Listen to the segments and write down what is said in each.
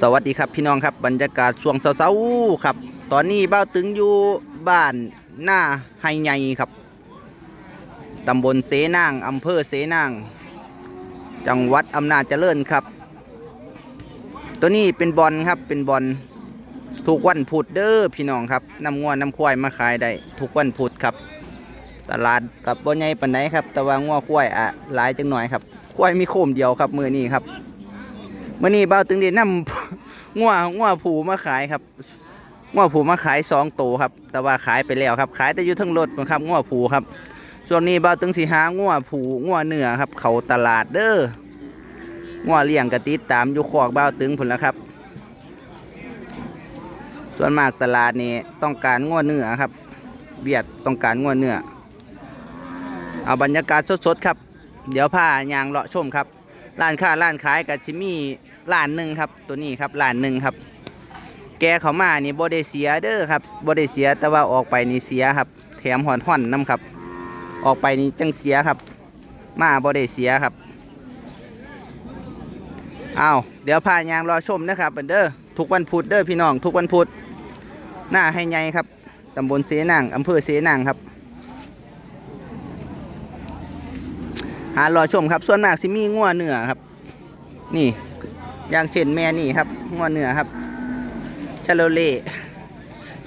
สวัสดีครับพี่น้องครับบรรยากาศช่วงเช้าๆครับ ตอนนี้บ้าตึงอยู่บ้านหน้าไฮใหญ่ครับตำบลเสนางอำเภอเสนาง จังหวัดอำนาจเจริญครับ ตัวนี้เป็นบอลครับเป็นบอลทุกวันพุธเด้อพี่น้องครับนำงวนนำควายมาขายได้ทุกวันพุธครับ ตลาดกับบ่ใหญ่ปานไหนครับ แต่ว่างัวควายอะหลายจังหน่อยครับควายมีโคมเดียวครับมือนี้ครับ มื่อนี้บ่าตึงได้นำงัวงัวผูมาขายครับงัวผูมาขายสองตัวครับ แต่ว่าขายไปแล้วครับ ขายแต่อยู่ทั้งรถนะครับงัวผูครับช่วงนี้เบ่าตึงสิหางัวผูงัวเนื้อครับ เขาตลาดเด้องัวเลี้ยงกระติดตามอยู่คอกเบ่าตึงพุ่นแล้วครับ ส่วนมากตลาดนี้ต้องการงัวเนื้อครับเบียดต้องการงัวเนื้อเอาบรรยากาศสดๆครับ เดี๋ยวพายางเลาะชมครับ ร้านค้าร้านขายกับชิมี่ร้านหนึ่งครับ ตัวนี้ครับร้านหนึ่งครับ แกเขามานี่บ่ได้เสียเด้อครับบ่ได้เสียแต่ว่าออกไปนี่เสียครับ แถมหอนห่อนน้ำครับ ออกไปนี่จังเสียครับ มาบ่ได้เสียครับเอาวเดี๋ยวพายางรอชมนะครับเด้อทุกวันพุธเด้อพี่น้อง ทุกวันพุธหน้าให้ใหญ่ครับตำบลเสนางอำเภอเสนางครับ หารอชมครับ ส่วนมากสิมีงัวเนื้อครับ นี่ อย่างเช่นแม่นี่ครับงัวเนื้อครับชาโลเล่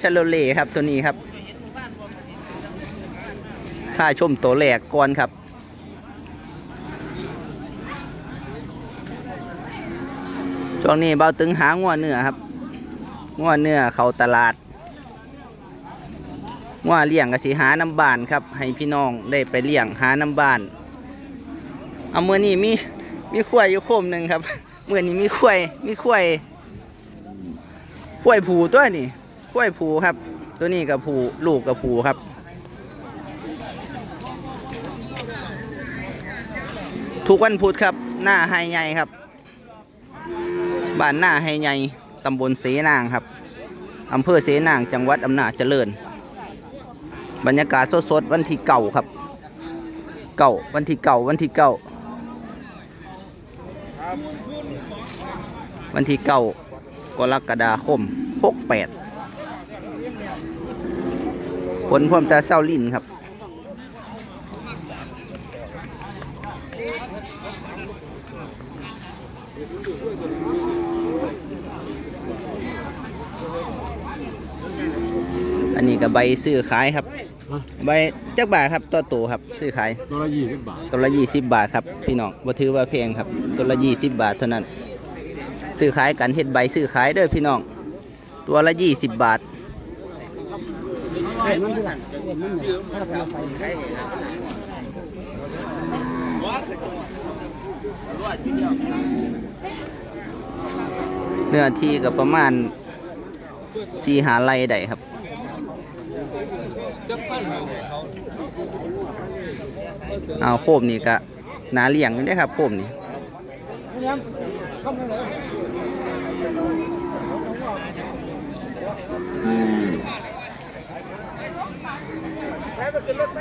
ชาโลเล่ครับตัวนี้ครับถ้าชมตัวแหลกก่อนครับช่วงนี้เบาตึงหางัวเนื้อครับงัวเนื้อเขาตลาดงัวเลี้ยงก็สิหาน้ำบานครับ ให้พี่น้องได้ไปเลี้ยงหาน้ำบาน เอาเมื่อนี้มีมีขวยอยู่โคมหนึ่งครับเมื่อนี้มีขวายมีขวายขวายผูตัวนี่ขวายผูครับ ตัวนี้กับผูลูกกับผูครับทุกวันพุธครับ หน้าไฮใหญ่ครับ บ้านหน้าไฮใหญ่ตำบลเสนางครับอำเภอเสนาง จังหวัดอำนาจเจริญ บรรยากาศสดๆวันที่เก่าครับ เก่าวันที่เก่าวันที่เก่า วันที่เก่ากรกฎาคมหกแปดฝนพร้อมแต่เศร้าลิ่นครับ อันนี้ก็ใบซื้อขายครับ ใบจักบาทครับตัวโตครับซื้อขายตัวละยี่สิบบาทตัวละยี่สิบบาทครับพี่น้องบ่ถือว่าแพงครับตัวละยี่สิบบาทเท่านั้นซื้อขายกันเฮ็ดใบซื้อขายเด้อพี่น้องตัวละยี่สิบบาทเนื้อที่ก็ประมาณสี่หาไร่ได้ครับ เอาโคมนี่ก็นาเลี้ยงนี่ได้ครับโคมนี่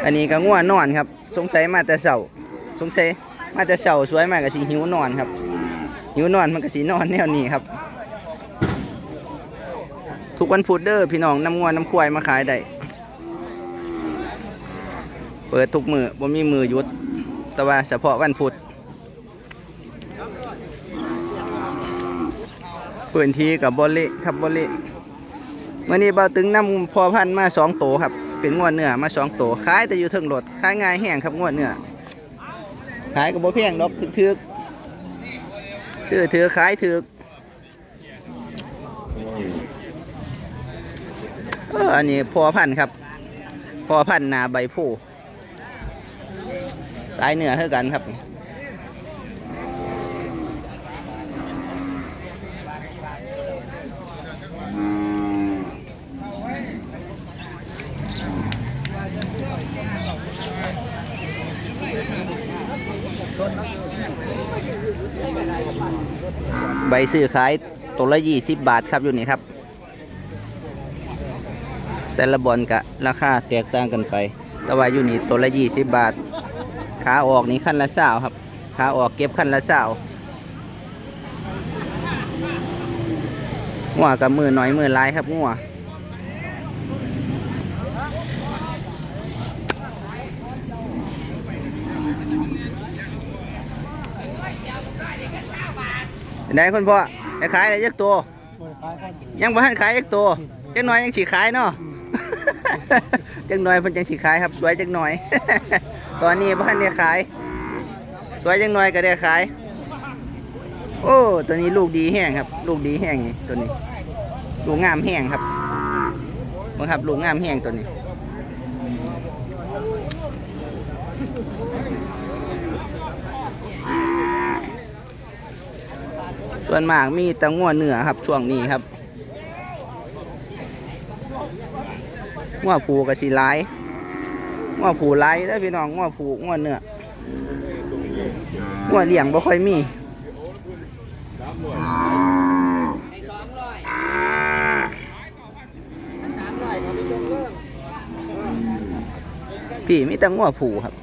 อันนี้ก็ง่วนนอนครับ สงสัยมาแต่เสาสงสัยมาแต่เสาสวยมากก็สิหิวนอนครับหิวนอนมันก็สินอนแนวนี้ครับ กวันพุธเด้อพี่น้องน้ำงวนน้ำควายมาขายได้เปิดทุกมือบ่มีมือหยุด แต่ว่าเฉพาะวันพุธพื้นที่กับบริครับบริมื่อนี้เบาตึงนำพอพันมาสองโตครับ เป็นงวดเนื้อมาสองโตขายแต่อยู่เทิงรถขายง่ายแห้งครับงวดเนื้อขายกับบ่แพงดอกถึกๆซื้อถือขายถือ อันนี้พอพันธุ์ครับพอพันธุ์นาใบโพธิ์สายเหนือเท่ากันครับใบซื้อขายตัวละยี่สิบบาทครับอยู่นี่ครับ แต่ละบอลกะราคาแตกต่างกันไป แต่ว่าอยู่นี่ตัวละยี่สิบบาท ขาออกนี่ขั้นละสาวครับ ขาออกเก็บขั้นละสาวงัวกับมือหน่อยมือหลายครับงัวได้คุณพ่อจะขายอะไรยักตัวยังบ่ทันขายยักตัวจังหน่อยยังสิขายเนาะ จังหน่อยเพิ่นจังสิขายครับ สวยจังหน่อย ตอนนี้บ่ทันได้ขาย สวยจังหน่อยก็ได้ขาย โอ้ตัวนี้ลูกดีแห้งครับ ลูกดีแห้งนี่ตัวนี้ ลูกงามแห้งครับบังครับลูกงามแห้งตัวนี้ส่วนมากมีตะง่วเนื้อครับช่วงนี้ครับ ง้อผูกับสีลายง้อผูลายแล้วพี่น้องง้อผูง้อเนื้อง้อเลี้ยงบ่ค่อยมีพี่มีแต่ง้อผูครับ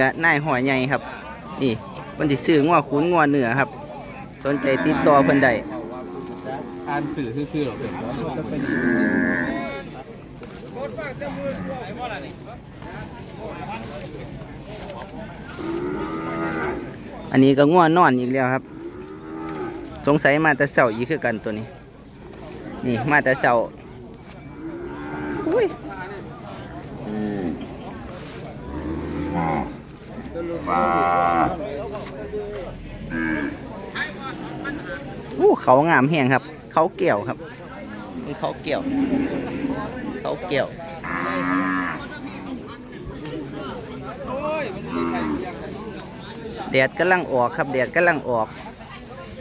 ก็นายหอยใหญ่ครับ นี่เพิ่นสิซื้องัวขุนงัวเนื้อครับ สนใจติดต่อเพิ่นได้อ่านสื่อชื่อๆหรอกเดี๋ยวมันก็เป็นอันนี้ก็ง่วนนอนอีกแล้วครับ สงสัยมาแต่เสาอีกคือกันตัวนี้ นี่มาแต่เสา อู้เขางามแห้งครับ เขาเกี่ยวครับนี่เขาเกี่ยว เขาเกี่ยวแดดกำลังออกครับแดดกำลังออก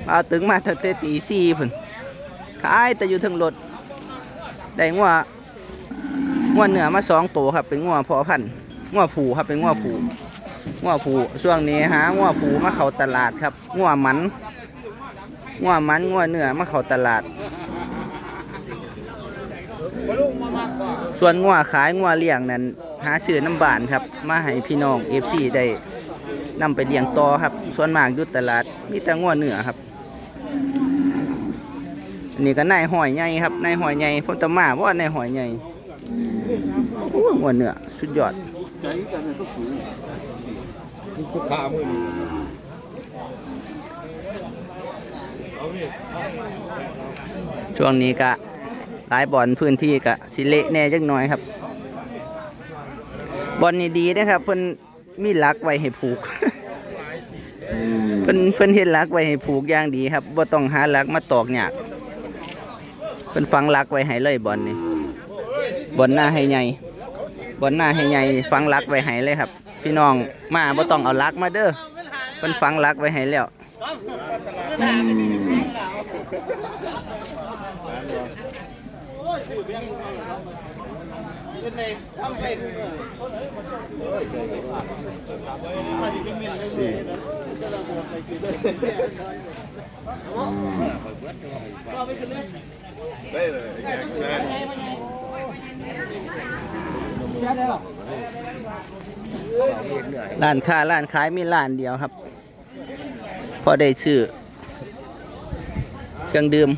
มาเอาตึงมาตั้งแต่ตีสี่พุ่นขายแต่อยู่เถึงรถได้งัวงัวเหนือมาสองตัวครับ เป็นงัวพอพันธุ์งัวผูครับเป็นงัวผู งัวผูช่วงนี้หางัวผูมาเข้าตลาดครับงัวหมันงัวหมันงัวเนื้อมาเข้าตลาด ส่วนงัวขายงัวเลี้ยงนั้น หาซื้อน้ำบานครับ มาให้พี่น้องเอฟซีได้นำไปเลี้ยงต่อครับ ส่วนมากยู่ตลาดมีแต่งัวเนื้อครับอันนี้ก็นายหอยใหญ่ครับนายหอยใหญ่พ่อตมาว่านายหอยใหญ่โอ้งัวเนื้อสุดยอด ลูกูขามือนี่ช่วงนี้ก็หลายบ่อนพื้นที่ก็สิเละแน่จักหน่อยครับบ่อนนี่ดีนะครับเพิ่นมีลักไว้ให้ผูกเพิ่นเพิ่นเฮ็ดหลักไว้ให้ผูกอย่างดีครับบ่ต้องหาลักมาตอกหยากเพิ่นฝังลักไว้ให้เลยบ่อนนี่บ่อนหน้าให้ใหญ่บ่อนหน้าให้ใหญ่ฝังลักไว้ให้เลยครับ พี่น้องมาบ่ต้องเอาลักมาเด้อเพิ่นฝังลักไว้ให้แล้ว ร้านค้าร้านขายมีร้านเดียวครับ พอได้ซื้อเครื่องดื่ม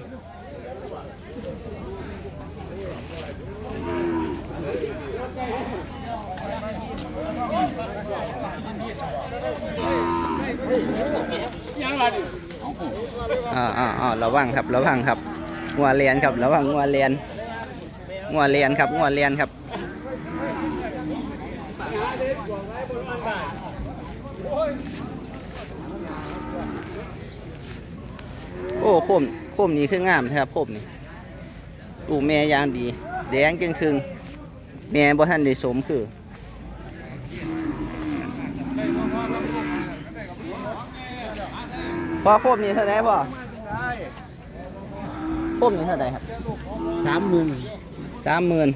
อ่าอ่าอ่าระวังครับ ระวังครับงัวเลียนครับ ระวังงัวเลียนงัวเลียนครับงัวเลียนครับ อ้โคมโคมนี้คืองามนะครับโคมนี่อูแม่ยางดี แดงจึงครึ่งแม่บ่ทันได้สมคือพ่อโคมนี้เท่าไหร่พ่อโคมนี้เท่าไหร่ครับสามหมื่นสามหมื่น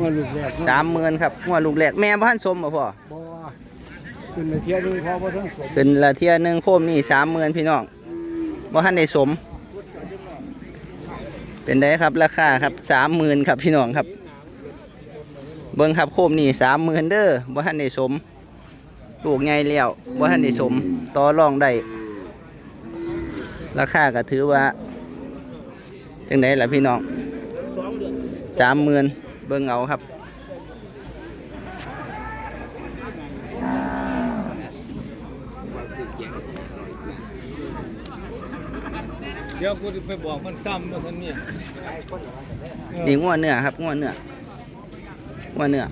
ว่าลูกแรกสามหมื่นครับงวดลูกแหลกแม่บ้านสมบ่พ่อ บ่ขึ้นในเทียนึงพอบ่ทั้งสมเป็นละเทียหนึ่งโคมนี่สามหมื่นพี่น้องบ่ทันได้สม เป็นได้ครับราคาครับสามหมื่นครับพี่น้องครับ เบิ้งครับโคมนี่สามหมื่นเด้อบ่ทันได้สมลูกใหญ่แล้วบ่ทันได้สมต่อรองได้ราคาก็ถือว่าจังไดล่ะพี่น้องสามหมื่นเบิ้งเอาครับ เดี๋ยวกูจะไปบอกมันซ้ำว่าท่านเนี่ยนี่งัวเนื้อครับงัวเนื้องัวเนื้อ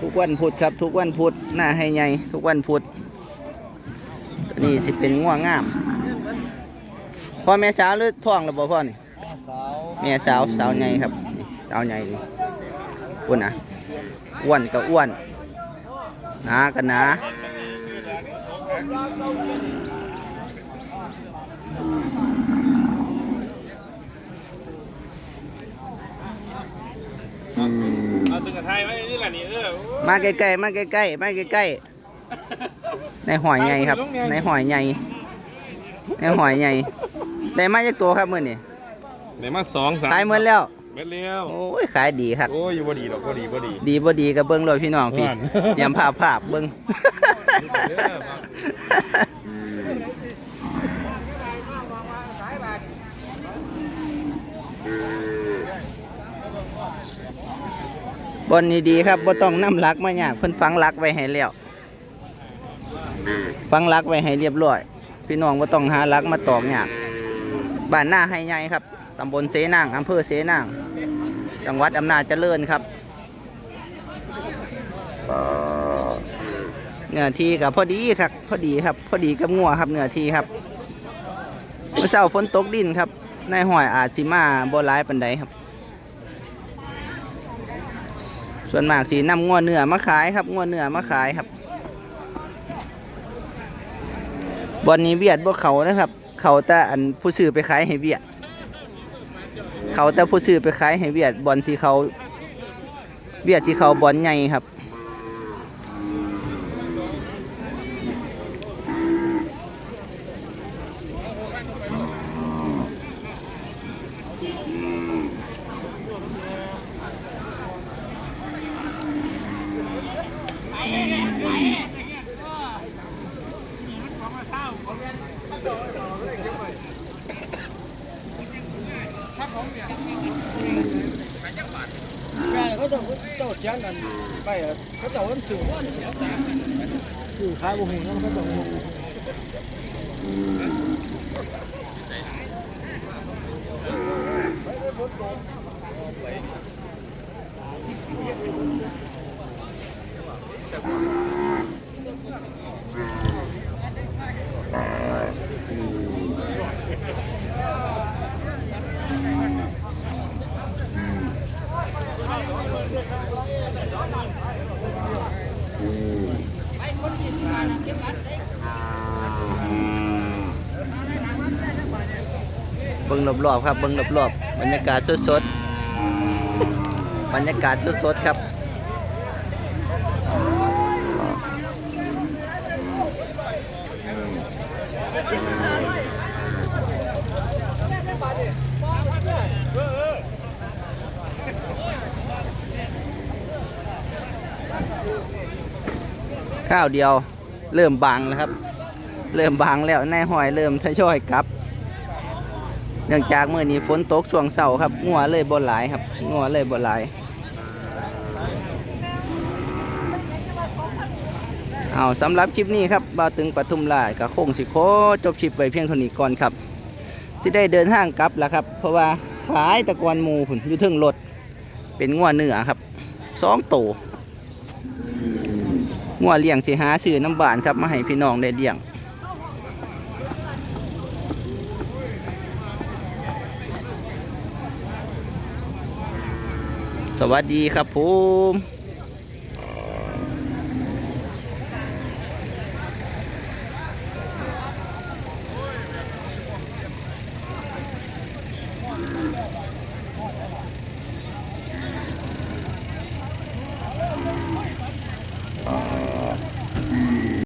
ทุกวันพุธครับ ทุกวันพุธหน้าให้ใหญ่ทุกวันพุธตัวนี้สิเป็นงัวงามพ่อแม่สาวหรือท้องหรือบ่พ่อนี่สาวแม่สาวสาวใหญ่ครับนี่ สาวใหญ่นี่อ้วนนะอ้วนก็อ้วนหนาก็หนาเอาตึงกับไทยไว้นี่แหละนี่เออมาใกล้ๆมาใกล้ๆมาใกล้ๆในหอยใหญ่ครับ ในหอยใหญ่ในหอยใหญ่ได้มาจากตัวครับมื้อนี้ไหนมาสองสามขายหมดแล้ว เม็ดเลี้ยวโอ้ยขายดีครับ โอ้ยอยู่บ่ดีดอกบ่ดีบ่ดี ดีบ่ดีก็เบิ่งเลยพี่น้องพี่ว่านเตรียมภาพภาพเบิ่งเด้อครับบนนี้ดีครับบ่ต้องนำหลักมายากเพิ่นฝังหลักไว้ให้แล้วฝังหลักไว้ให้เรียบร้อย พี่น้องบ่ต้องหาหลักมาตอกยากบ้านหน้าให้ใหญ่ครับ ตำบลเสนางอำเภอเสนาง จังหวัดอำนาจเจริญครับเนื้อที่กับพอดีครับ พอดีครับ พอดีกับงัวครับเนื้อที่ครับเมื่อเช้าฝนตกดินครับในห้อยอาจสิมาบ่หลายปานใดครับ ส่วนมากสีนำงัวเนื้อมาขายครับงัวเนื้อมาขายครับบอนนี้เวียดบ่เขานะครับ เขาแต่อันผู้ซื้อไปขายให้เวียด เขาแต่ผู้ซื้อไปขายให้เวียดบอลสีเขาเวียดสีเขาบอลใหญ่ครับ แม่เขาจะ เจ้าเจียงกันไปเขาจะวันสื่อว่าสื่อขาบ่ฮู้นำเขาจะ เบิ่งรอบๆครับเบิ่งรอบๆบรรยากาศสดๆบรรยากาศสดๆครับข้าวเดียวเริ่มบางแล้วครับ เริ่มบางแล้วในหอยเริ่มทยอยกลับ เนื่องจากเมื่อนี้ฝนตกช่วงเสาร์ครับงัวเลยบ่หลายครับงัวเลยบ่หลาย เอาสำหรับคลิปนี้ครับบ่าวตึงปทุมราชกับโค้งสิโคจบคลิปไวเพียงเท่านี้ก่อนครับที่ได้เดินทางกลับแล้วครับ เพราะว่าขายตะกอนหมูผุนอยู่เทึงรถเป็นงัวเนื้อครับสองโตวงัวเลี้ยงสิหาซื้อน้ำบานครับมาให้พี่น้องได้เลี้ยง สวัสดีครับผม